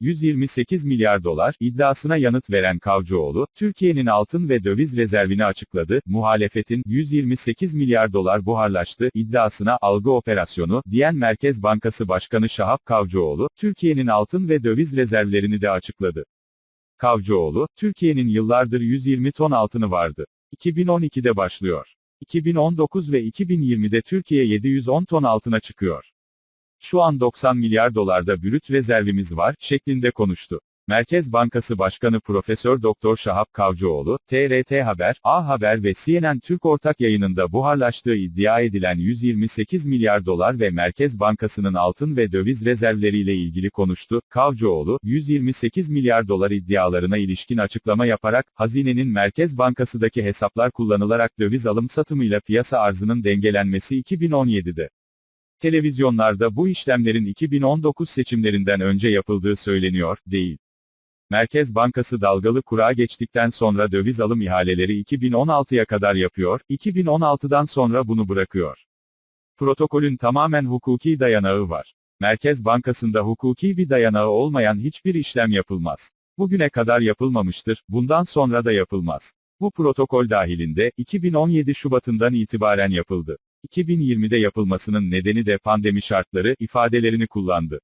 128 milyar dolar iddiasına yanıt veren Kavcıoğlu, Türkiye'nin altın ve döviz rezervini açıkladı. Muhalefetin 128 milyar dolar buharlaştı iddiasına algı operasyonu diyen Merkez Bankası Başkanı Şahap Kavcıoğlu, Türkiye'nin altın ve döviz rezervlerini de açıkladı. Kavcıoğlu, Türkiye'nin yıllardır 120 ton altını vardı. 2012'de başlıyor. 2019 ve 2020'de Türkiye 710 ton altına çıkıyor. Şu an 90 milyar dolarda brüt rezervimiz var, şeklinde konuştu. Merkez Bankası Başkanı Profesör Doktor Şahap Kavcıoğlu, TRT Haber, A Haber ve CNN Türk ortak yayınında buharlaştığı iddia edilen 128 milyar dolar ve Merkez Bankası'nın altın ve döviz rezervleriyle ilgili konuştu. Kavcıoğlu, 128 milyar dolar iddialarına ilişkin açıklama yaparak, hazinenin Merkez Bankası'daki hesaplar kullanılarak döviz alım satımıyla piyasa arzının dengelenmesi 2017'de. Televizyonlarda bu işlemlerin 2019 seçimlerinden önce yapıldığı söyleniyor, değil. Merkez Bankası dalgalı kura geçtikten sonra döviz alım ihaleleri 2016'ya kadar yapıyor, 2016'dan sonra bunu bırakıyor. Protokolün tamamen hukuki dayanağı var. Merkez Bankası'nda hukuki bir dayanağı olmayan hiçbir işlem yapılmaz. Bugüne kadar yapılmamıştır, bundan sonra da yapılmaz. Bu protokol dahilinde, 2017 Şubat'ından itibaren yapıldı. 2020'de yapılmasının nedeni de pandemi şartları ifadelerini kullandı.